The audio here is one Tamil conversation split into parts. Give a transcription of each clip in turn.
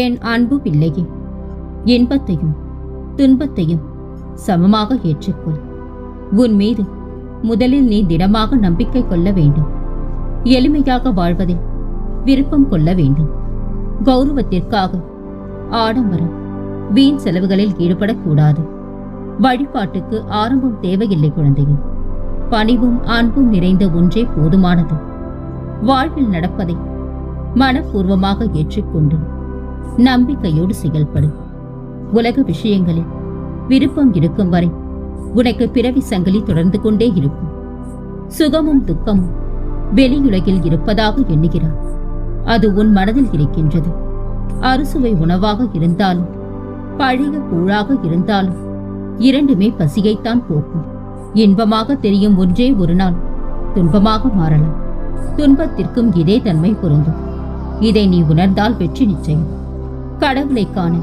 என் அன்பு பிள்ளையே இன்பத்தையும் துன்பத்தையும் சமமாக ஏற்றுக்கொள். உன் மீது முதலில் நீ திடமாக நம்பிக்கை கொள்ள வேண்டும். எளிமையாக வாழ்வதில் விருப்பம் கொள்ள வேண்டும். கௌரவத்திற்காக ஆடம்பரம் வீண் செலவுகளில் ஈடுபடக்கூடாது. வழிபாட்டுக்கு ஆரம்பம் தேவையில்லை குழந்தையே. பணிவும் அன்பும் நிறைந்த ஒன்றே போதுமானது. வாழ்வில் நடப்பதை மனப்பூர்வமாக ஏற்றுக்கொண்டு நம்பிக்கையோடு செயல்படு. உலக விஷயங்களில் விருப்பம் இருக்கும் வரை உனக்கு பிறவி சங்கிலி தொடர்ந்து கொண்டே இருக்கும். சுகமும் துக்கமும் வெளியுலகில் இருப்பதாக எண்ணுகிறார். அது உன் மனதில் இருக்கின்றது. அறுசுவை உணவாக இருந்தாலும் பழைய கூழாக இருந்தாலும் இரண்டுமே பசியைத்தான் போக்கும். இன்பமாக தெரியும் ஒன்றே ஒரு நாள் துன்பமாக மாறலாம். துன்பத்திற்கும் இதே தன்மை பொருந்தும். இதை நீ உணர்ந்தால் வெற்றி நிச்சயம். கடவுளை காண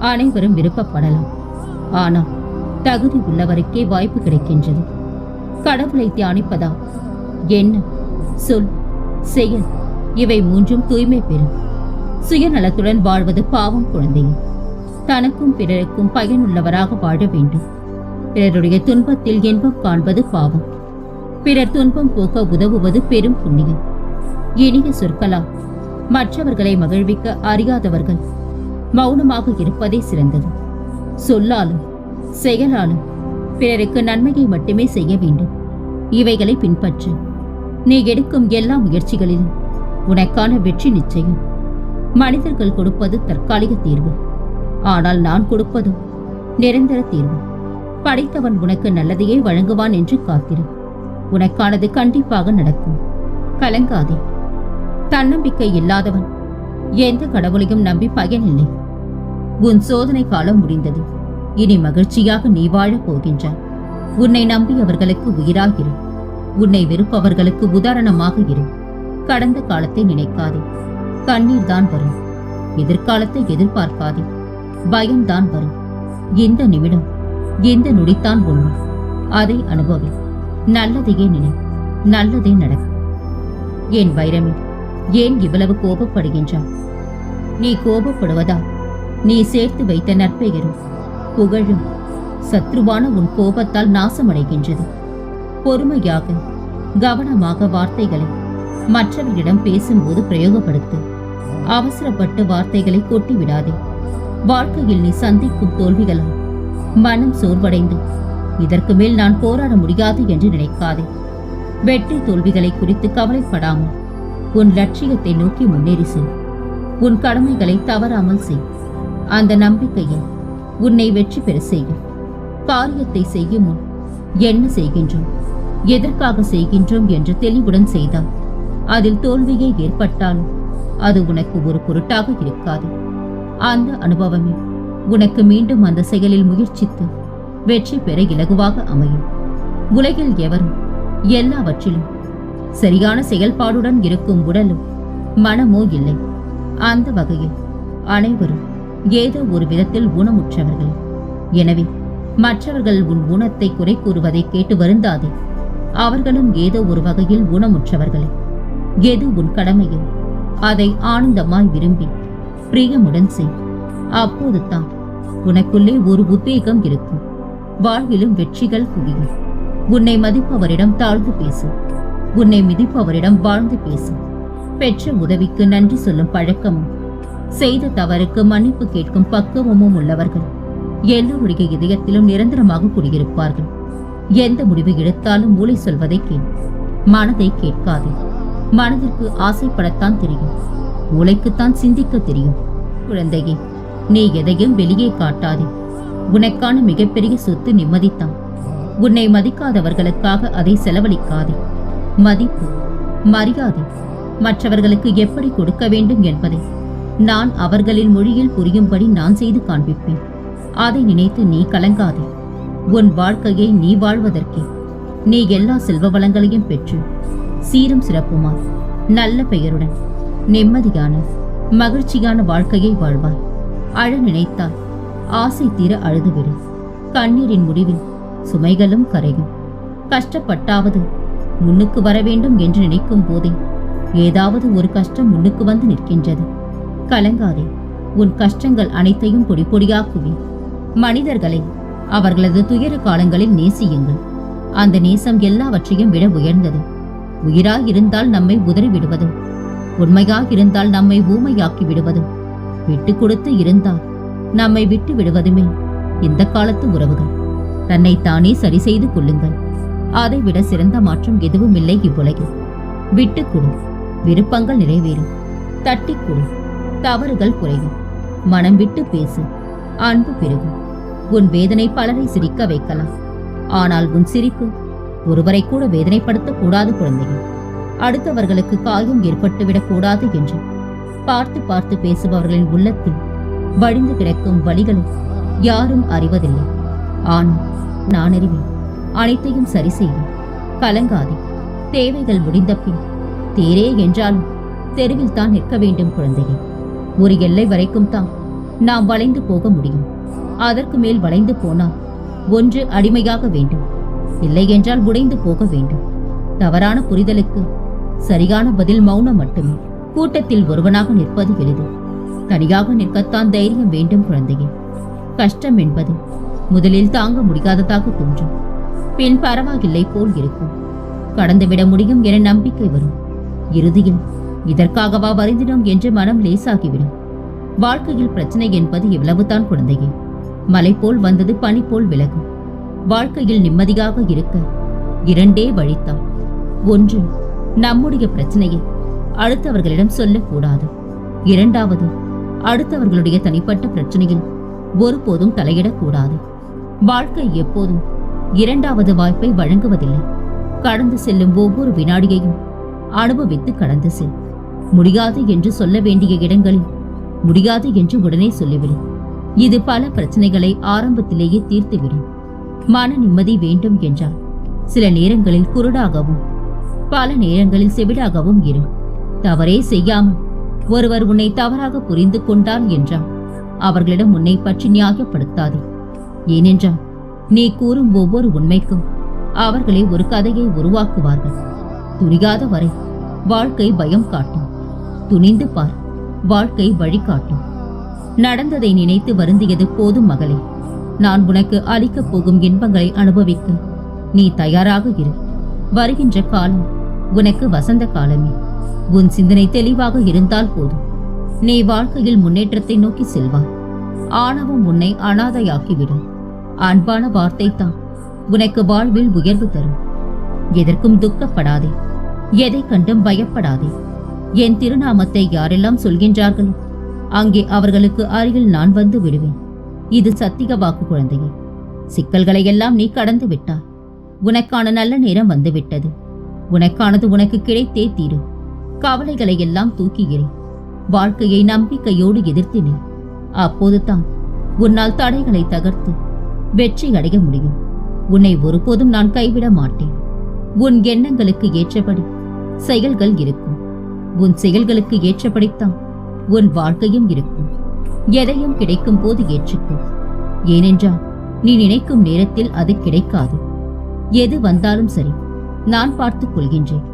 அனைவரும் விருப்பப்படலாம். ஆனால் தகுதி உள்ளவருக்கே வாய்ப்பு கிடைக்கின்றது. கடவுளை தியானிப்பதா? எண்ணம் சொல் செயல் இவை மூன்றும் தூய்மை பெறும். சுயநலத்துடன் வாழ்வது பாவம் குழந்தையே. தனக்கும் பிறருக்கும் பயனுள்ளவராக வாழ வேண்டும். பிறருடைய துன்பத்தில் இன்பம் காண்பது பாவம். பிறர் துன்பம் போக்க உதவுவது பெரும் புண்ணியம். இனிய சொற்களால் மற்றவர்களை மகிழ்விக்க அறியாதவர்கள் மௌனமாக இருப்பதே சிறந்தது. சொல்லாலும் செயலாலும் பிறருக்கு நன்மையை மட்டுமே செய்ய வேண்டும். இவைகளை பின்பற்று. நீ எடுக்கும் எல்லா முயற்சிகளிலும் உனக்கான வெற்றி நிச்சயம். மனிதர்கள் கொடுப்பது தற்காலிக தீர்வு. ஆனால் நான் கொடுப்பதும் நிரந்தர தீர்வு. படைத்தவன் உனக்கு நல்லதையே வழங்குவான் என்று காத்திரு. உனக்கானது கண்டிப்பாக நடக்கும். கலங்காதே. தன்னம்பிக்கை இல்லாதவன் எந்த கடவுளையும் நம்பி பயனில்லை. உன் சோதனை காலம் முடிந்தது. இனி மகிழ்ச்சியாக நீ வாழப் போகின்றாய். உன்னை நம்பியவர்களுக்கு உயிராகிரு. உன்னை வெறுப்பவர்களுக்கு உதாரணமாக இரு. கடந்த காலத்தை நினைக்காதே. கண்ணீர் தான் வரும். எதிர்காலத்தை எதிர்பார்க்காதே. பயம்தான் வரும். இந்த நிமிடம் எந்த நொடித்தான் உண்மை. அதை அனுபவி. நல்லதையே நினை. நல்லதே நடக்கும். என் வைரமே ஏன் இவ்வளவு கோபப்படுகின்றான் நீ கோபப்படுவதா நீ சேர்த்து வைத்த நற்பெயரும் புகழும் சத்ருவான உன் கோபத்தால் நாசமடைகின்றது. பொறுமையாக கவனமாக வார்த்தைகளை மற்றவர்களிடம் பேசும்போது பிரயோகப்படுத்து. அவசரப்பட்டு வார்த்தைகளை கொட்டிவிடாதே. வாழ்க்கையில் நீ சந்திக்கும் தோல்விகளால் மனம் சோர்வடைந்து இதற்கு மேல் நான் போராட முடியாது என்று நினைக்காதே. வெற்றி தோல்விகளை குறித்து கவலைப்படாமல் உன் லட்சியத்தை நோக்கி முன்னேறி செல். உன் கடமைகளை தவறாமல் செய். அந்த நம்பிக்கையில் உன்னை வெற்றி பெற செய்யும் காரியத்தை செய்யும் முன் என்ன செய்கின்றோம்? எதற்காக செய்கின்றோம் என்று தெளிவுடன் செய்தால் அதில் தோல்வியே ஏற்பட்டாலும் அது உனக்கு ஒரு பொருட்டாக இருக்காது. அந்த அனுபவமே உனக்கு மீண்டும் அந்த செயலில் முயற்சித்து வெற்றி பெற இலகுவாக அமையும். உலகில் எவரும் எல்லாவற்றிலும் சரியான செயல்பாடுடன் இருக்கும் உடலும் மனமோ இல்லை. அந்த வகையில் அனைவரும் ஏதோ ஒரு விதத்தில் ஊனமுற்றவர்கள். எனவே மற்றவர்கள் உன் ஊனத்தை குறை கூறுவதை கேட்டு வருந்தாதே. அவர்களும் ஏதோ ஒரு வகையில் ஊனமுற்றவர்களே. எது உன் கடமையோ? அதை ஆனந்தமாய் விரும்பி பிரியமுடன் செய். அப்போது தான் உனக்குள்ளே ஒரு உத்வேகம் இருக்கும். வாழ்விலும் வெற்றிகள் குவியும். உன்னை மதிப்பவரிடம் தாழ்ந்து பேசும் உன்னை மிதிப்பவரிடம் வாழ்ந்து பேசும் பெற்ற உதவிக்கு நன்றி சொல்லும் பழக்கமும் செய்த தவறுக்கு மன்னிப்பு கேட்கும் பக்குவமும் உள்ளவர்கள் எல்லோருடைய இதயத்திலும் நிரந்தரமாக குடியிருப்பார்கள். எந்த முடிவு எடுத்தாலும் மூளை சொல்வதை கேள் மனதை கேட்காது. மனதிற்கு ஆசைப்படத்தான் தெரியும் மூளைக்குத்தான் சிந்திக்க தெரியும். குழந்தையே நீ எதையும் வெளியே காட்டாதே. உனக்கான மிகப்பெரிய சொத்து நிம்மதித்தான். உன்னை மதிக்காதவர்களுக்காக அதை செலவழிக்காதே. மதிப்பு மரியாதை மற்றவர்களுக்கு எப்படி கொடுக்க வேண்டும் என்பதை நான் அவர்களின் மொழியில் புரியும்படி நான் செய்து காண்பிப்பேன். அதை நினைத்து நீ கலங்காதே. உன் வாழ்க்கையை நீ வாழ்வதற்கே. நீ எல்லா செல்வ வளங்களையும் பெற்று சீரும் சிறப்புமாய் நல்ல பெயருடன் நிம்மதியான மகிழ்ச்சியான வாழ்க்கையை வாழ்வாய். அழ நினைத்தால் ஆசை தீர அழுதுவிடு. கண்ணீரின் முடிவில் சுமைகளும் கரையும். கஷ்டப்பட்டாவது முன்னுக்கு வர வேண்டும் என்று நினைக்கும் போதே ஏதாவது ஒரு கஷ்டம் முன்னுக்கு வந்து நிற்கின்றது. கலங்காதே. உன் கஷ்டங்கள் அனைத்தையும் பொடி பொடியாக்குவேன் மனிதர்களை அவர்களது துயர காலங்களில் நேசியுங்கள். அந்த நேசம் எல்லாவற்றையும் விட உயர்ந்தது. உயிராயிருந்தால் நம்மை உதறி விடுவதும் உண்மையாக இருந்தால் நம்மை ஊமையாக்கி விடுவதும் விட்டு கொடுத்து இருந்தால் நம்மை விட்டு விடுவதுமே இந்த காலத்து உறவுகள். தன்னை தானே சரி செய்து கொள்ளுங்கள். அதைவிட சிறந்த மாற்றம் எதுவும் இல்லை இவ்வுலகில். விட்டு கொடு. விருப்பங்கள் நிறைவேறும் தட்டி கொடு. தவறுகள் குறையும். மனம் விட்டு பேசு. அன்பு பெருகும். உன் வேதனை பலரை சிரிக்க வைக்கலாம். ஆனால் உன் சிரிப்பு ஒருவரை கூட வேதனைப்படுத்தக் கூடாது குழந்தைகள் அடுத்தவர்களுக்கு காயம் ஏற்பட்டுவிடக் கூடாது என்று பார்த்து பார்த்து பேசுபவர்களின் உள்ளத்தில் வழிந்து கிடக்கும் வழிகளை யாரும் அறிவதில்லை. ஆனால் நான் அறிவேன். அனைத்தையும் சரி செய்வேன் கலங்காதே. தேவைகள் முடிந்த பின் தேரே என்றாலும் தெருவில் தான் நிற்க வேண்டும் குழந்தையே. ஒரு எல்லை வரைக்கும் தான் நாம் வளைந்து போக முடியும். அதற்கு மேல் வளைந்து போனால் ஒன்று அடிமையாக வேண்டும். இல்லை என்றால் உடைந்து போக வேண்டும். தவறான புரிதலுக்கு சரியான பதில் மௌனம் மட்டுமே. கூட்டத்தில் ஒருவனாக நிற்பது எளிது. தனியாக நிற்கத்தான் தைரியம் வேண்டும் குழந்தையே. கஷ்டம் என்பது முதலில் தாங்க முடியாததாக தோன்றும். பின் பரவாயில்லை போல் இருக்கும். கடந்துவிட முடியும் என நம்பிக்கை வரும். இறுதியில் இதற்காகவா வருந்தினோம் என்று மனம் லேசாகிவிடும். வாழ்க்கையில் பிரச்சனை என்பது இவ்வளவுதான் குழந்தையே. மலை போல் வந்தது பனி போல் விலகும் வாழ்க்கையில் நிம்மதியாக இருக்க இரண்டே வழித்தான். ஒன்று நம்முடைய பிரச்சனையை அடுத்தவர்களிடம் சொல்லக்கூடாது. இரண்டாவது அடுத்தவர்களுடைய தனிப்பட்ட பிரச்சனையில் ஒருபோதும் தலையிடக்கூடாது. வாழ்க்கை எப்போதும் இரண்டாவது வாய்ப்பை வழங்குவதில்லை. கடந்து செல்லும் ஒவ்வொரு வினாடியையும் அனுபவித்து கடந்து செல். முடியாது என்று சொல்ல வேண்டிய இடங்களில் முடியாது என்று உடனே சொல்லிவிடும் இது பல பிரச்சனைகளை ஆரம்பத்திலேயே தீர்த்துவிடும். மன நிம்மதி வேண்டும் என்றால் சில நேரங்களில் குருடாகவும் பல நேரங்களில் செவிடாகவும் இரு. தவறே செய்யாமல் ஒருவர் உன்னை தவறாக புரிந்து கொண்டார் என்றால் அவர்களிடம் உன்னை பற்றி நியாயப்படுத்தாதே. ஏனென்றால் நீ கூறும் ஒவ்வொரு உண்மைக்கும் அவர்களே ஒரு கதையை உருவாக்குவார்கள். துரியாத வரை வாழ்க்கை பயம் காட்டும். துணிந்து பார். வாழ்க்கை வழிகாட்டும். நடந்ததை நினைத்து வருந்தியது போதும் மகளே. நான் உனக்கு அளிக்கப் போகும் இன்பங்களை அனுபவிக்க நீ தயாராக இரு. வருகின்ற காலம் உனக்கு வசந்த காலமே. உன் சிந்தனை தெளிவாக இருந்தால் போதும். நீ வாழ்க்கையில் முன்னேற்றத்தை நோக்கி செல்வாய். ஆணவம் உன்னை அனாதையாக்கிவிடும். அன்பான வார்த்தை தான் உனக்கு வாழ்வில் உயர்வு தரும். எதற்கும் துக்கப்படாதே. எதை கண்டும் பயப்படாதே. என் திருநாமத்தை யாரெல்லாம் சொல்கின்றார்களோ அங்கே அவர்களுக்கு அருகில் நான் வந்து விடுவேன். இது சத்திக வாக்கு குழந்தையே. சிக்கல்களை எல்லாம் நீ கடந்து விட்டாய். உனக்கான நல்ல நேரம் வந்துவிட்டது. உனக்கானது உனக்கு கிடைத்தே தீரும். கவலைகளை எல்லாம் தூக்கிகிறேன். வாழ்க்கையை நம்பிக்கையோடு எதிர்த்து நீ அப்போது தான் உன்னால் தடைகளை தகர்த்து வெற்றி அடைய முடியும். உன்னை ஒருபோதும் நான் கைவிட மாட்டேன். உன் எண்ணங்களுக்கு ஏற்றபடி செயல்கள் இருக்கும். உன் செயல்களுக்கு ஏற்றபடித்தான் உன் வாழ்க்கையும் இருக்கும். எதையும் கிடைக்கும் போது ஏற்றுக்கோ ஏனென்றால் நீ நினைக்கும் நேரத்தில் அது கிடைக்காது. எது வந்தாலும் சரி நான் பார்த்துக் கொள்கின்றேன்.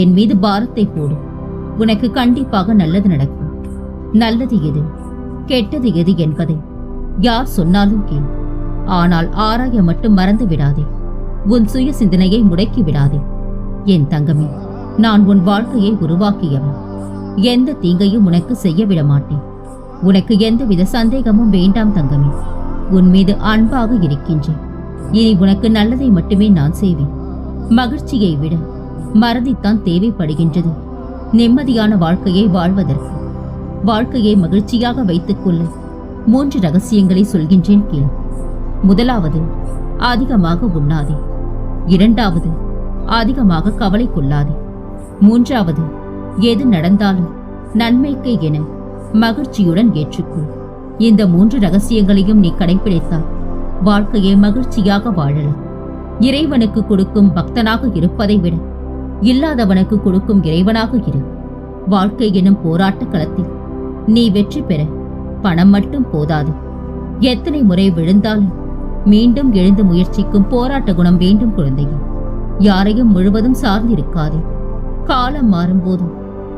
என் மீது பாரத்தை போடு. உனக்கு கண்டிப்பாக நல்லது நடக்கும். நல்லது எது கெட்டது எது என்பதை யார் சொன்னாலும் கேள். ஆனால் ஆராய மட்டும் மறந்து விடாதே. உன் சுய சிந்தனையை முடக்கி விடாதே. என் தங்கமே நான் உன் வாழ்க்கையை உருவாக்கியவன். எந்த தீங்கையும் உனக்கு செய்ய விட மாட்டேன் உனக்கு எந்தவித சந்தேகமும் வேண்டாம் தங்கமே. உன் மீது அன்பாக இருக்கின்றேன். இனி உனக்கு நல்லதை மட்டுமே நான் செய்வேன். மகிழ்ச்சியை விட மறதித்தான் தேவைப்படுகின்றது. நிம்மதியான வாழ்க்கையை வாழ்வதற்கு. வாழ்க்கையை மகிழ்ச்சியாக வைத்துக் கொள்ள மூன்று ரகசியங்களை சொல்கின்றேன் கேள் முதலாவது அதிகமாக உண்ணாதே. இரண்டாவது அதிகமாக கவலை கொள்ளாதே. மூன்றாவது எது நடந்தாலும் நன்மைக்கு என மகிழ்ச்சியுடன் ஏற்றுக்கொள். இந்த மூன்று ரகசியங்களையும் நீ கடைபிடித்தால் வாழ்க்கையை மகிழ்ச்சியாக வாழலாம். இறைவனுக்கு கொடுக்கும் பக்தனாக இருப்பதை விட இல்லாதவனுக்கு கொடுக்கும் இறைவனாக இரு. வாழ்க்கை எனும் போராட்ட களத்தில் நீ வெற்றி பெற பணம் மட்டும் போதாது. எத்தனை முறை விழுந்தாலும் மீண்டும் எழுந்து முயற்சிக்கும் போராட்ட குணம் வேண்டும் குழந்தையே. யாரையும் முழுவதும் சார்ந்திருக்காதே. காலம் மாறும்போது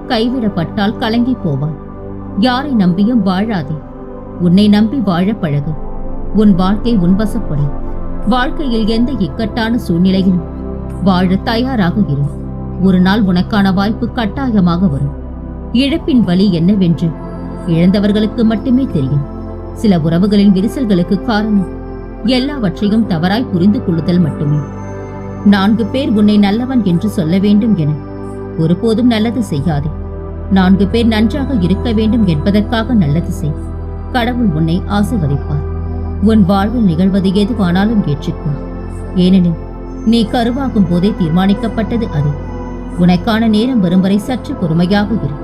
கைவிடப்பட்டால் கலங்கி போவாய். யாரை நம்பியும் வாழாதே. உன்னை நம்பி வாழ பழகு. உன் வாழ்க்கை உன்வசப்படும் வாழ்க்கையில் எந்த இக்கட்டான சூழ்நிலையிலும் வாழ தயாராக இரு. ஒரு நாள் உனக்கான வாய்ப்பு கட்டாயமாக வரும். இழப்பின் வலி என்னவென்று இழந்தவர்களுக்கு மட்டுமே தெரியும். சில உறவுகளின் விரிசல்களுக்கு காரணம் எல்லாவற்றையும் தவறாய் புரிந்து கொள்ளுதல் மட்டுமே. நான்கு பேர் உன்னை நல்லவன் என்று சொல்ல வேண்டும் என ஒருபோதும் நல்லது செய்யாதே. நான்கு பேர் நன்றாக இருக்க வேண்டும் என்பதற்காக நல்லது செய். கடவுள் உன்னை ஆசிர்வதிப்பார். உன் வாழ்வில் நிகழ்வது எதுவானாலும் ஏற்றுக்கொள். ஏனெனில் நீ கருவாகும் போதே தீர்மானிக்கப்பட்டது அது. உனக்கான நேரம் வரும் வரை சற்று பொறுமையாக இரு.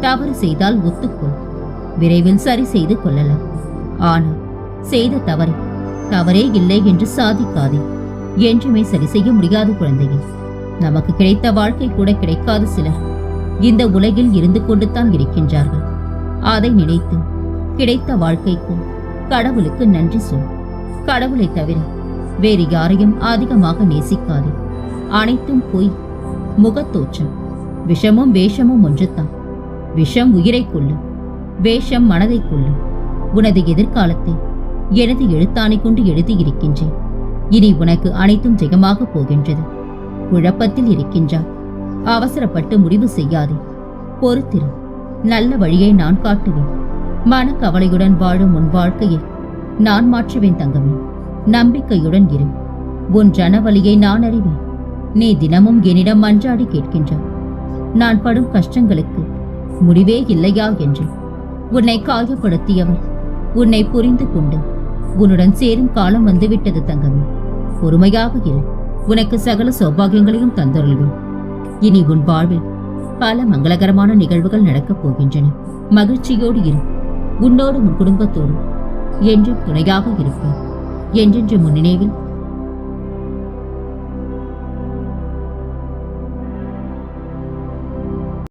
தவறு செய்தால் ஒத்துக்கொள். விரைவில் சரி செய்து கொள்ளலாம். ஆனால் செய்த தவறு தவறே இல்லை என்று சாதிக்காதே. என்றுமே சரி செய்ய முடியாத குழந்தையே. நமக்கு கிடைத்த வாழ்க்கை கூட கிடைக்காத சிலர் இந்த உலகில் இருந்து கொண்டுதான் இருக்கின்றார்கள். அதை நினைத்து கிடைத்த வாழ்க்கைக்கு கடவுளுக்கு நன்றி சொல். கடவுளை தவிர வேறு யாரையும் அதிகமாக நேசிக்காதே. அனைத்தும் பொய் முகத்தோற்றம். விஷமும் வேஷமும் ஒன்றுதான். விஷம் உயிரை கொள்ளும் வேஷம் மனதை கொள்ளும் உனது எதிர்காலத்தை எனது எழுத்தானை கொண்டு எழுதியிருக்கின்றேன். இனி உனக்கு அனைத்தும் ஜெயமாக போகின்றது. குழப்பத்தில் இருக்கின்றாய் அவசரப்பட்டு முடிவு செய்யாதே. பொறுத்திரு. நல்ல வழியை நான் காட்டுவேன். மனக்கவலையுடன் வாழும் உன் வாழ்க்கையை நான் மாற்றுவேன் தங்கமே. நம்பிக்கையுடன் இரு. உன் ஜனவலியை நான் அறிவேன். நீ தினமும் என்னிடம் மன்றாடி கேட்கின்றாய். நான் படும் கஷ்டங்களுக்கு முடிவே இல்லையா என்று. உன்னை காயப்படுத்தியவர் உன்னை புரிந்து கொண்டு உன்னுடன் சேரும் காலம் வந்துவிட்டது தங்கமே. பொறுமையாக இரு. உனக்கு சகல சௌபாகியங்களையும் தந்தருள்வேன். இனி உன் வாழ்வில் பல மங்களகரமான நிகழ்வுகள் நடக்கப் போகின்றன. மகிழ்ச்சியோடு இரு. உன்னோடும் உன் குடும்பத்தோடும் என்றும் துணையாக இருப்பேன். என்றென்று முன் நினைவில்